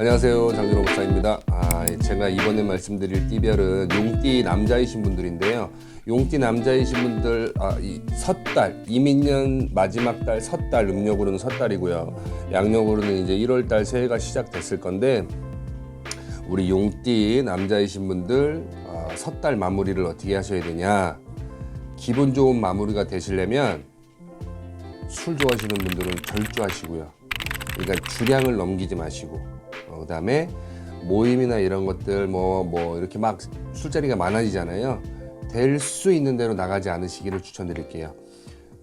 안녕하세요 장준호 목사입니다. 아, 제가 이번에 말씀드릴 띠별은 용띠 남자이신 분들인데요. 용띠 남자이신 분들 아, 이 섣달 이민년 마지막 달 섣달 음력으로는 섣달이고요. 양력으로는 이제 1월달 새해가 시작됐을 건데 우리 용띠 남자이신 분들 아, 섣달 마무리를 어떻게 하셔야 되냐? 기분 좋은 마무리가 되시려면 술 좋아하시는 분들은 절주하시고요. 그러니까 주량을 넘기지 마시고 어, 그 다음에 모임이나 이런 것들 뭐뭐 이렇게 막 술자리가 많아지잖아요. 될 수 있는 대로 나가지 않으시기를 추천드릴게요.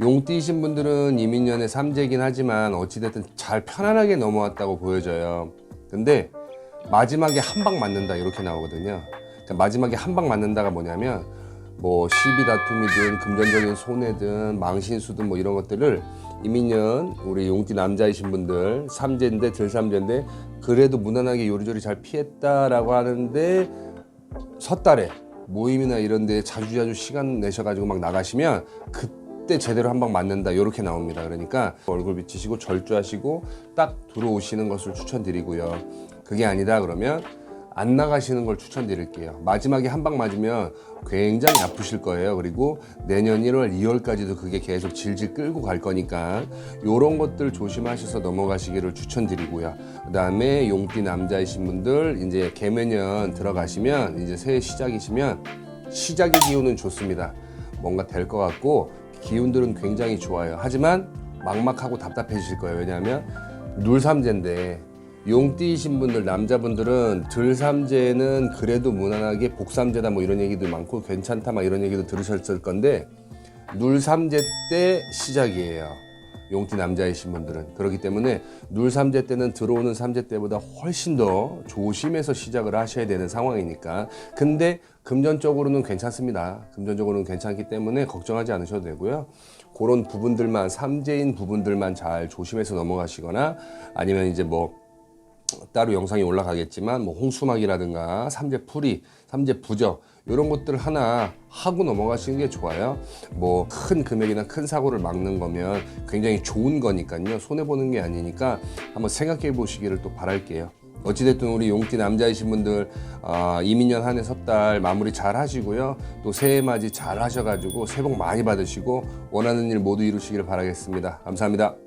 용띠이신 분들은 이민년의 삼재긴 하지만 어찌됐든 잘 편안하게 넘어왔다고 보여져요. 근데 마지막에 한 방 맞는다 이렇게 나오거든요. 그러니까 마지막에 한 방 맞는다가 뭐냐면 뭐 시비 다툼이든 금전적인 손해든 망신수든 뭐 이런 것들을 이민년 우리 용띠 남자이신 분들 삼재인데 들삼재인데 그래도 무난하게 요리조리 잘 피했다라고 하는데 섣달에 모임이나 이런 데 자주자주 시간 내셔가지고 막 나가시면 그때 제대로 한 방 맞는다. 이렇게 나옵니다. 그러니까 얼굴 비치시고 절주하시고 딱 들어오시는 것을 추천드리고요. 그게 아니다 그러면 안 나가시는 걸 추천드릴게요. 마지막에 한 방 맞으면 굉장히 아프실 거예요. 그리고 내년 1월 2월까지도 그게 계속 질질 끌고 갈 거니까 요런 것들 조심하셔서 넘어가시기를 추천드리고요. 그 다음에 용띠 남자이신 분들 이제 개매년 들어가시면 이제 새해 시작이시면 시작의 기운은 좋습니다. 뭔가 될 것 같고 기운들은 굉장히 좋아요. 하지만 막막하고 답답해지실 거예요. 왜냐하면 눌삼재인데 용띠이신 분들 남자분들은 들삼재는 그래도 무난하게 복삼재다 뭐 이런 얘기도 많고 괜찮다 막 이런 얘기도 들으셨을 건데 눌삼재 때 시작이에요. 용띠 남자이신 분들은. 그렇기 때문에 눌삼재 때는 들어오는 삼재 때보다 훨씬 더 조심해서 시작을 하셔야 되는 상황이니까. 근데 금전적으로는 괜찮습니다. 금전적으로는 괜찮기 때문에 걱정하지 않으셔도 되고요. 그런 부분들만 삼재인 부분들만 잘 조심해서 넘어가시거나 아니면 이제 뭐 따로 영상이 올라가겠지만 뭐 홍수막이라든가 삼재 풀이, 삼재 부적 이런 것들 하나 하고 넘어가시는 게 좋아요. 뭐 큰 금액이나 큰 사고를 막는 거면 굉장히 좋은 거니까요. 손해 보는 게 아니니까 한번 생각해 보시기를 또 바랄게요. 어찌됐든 우리 용띠 남자이신 분들 아, 이민년 한해 섣달 마무리 잘 하시고요. 또 새해 맞이 잘 하셔가지고 새해 복 많이 받으시고 원하는 일 모두 이루시기를 바라겠습니다. 감사합니다.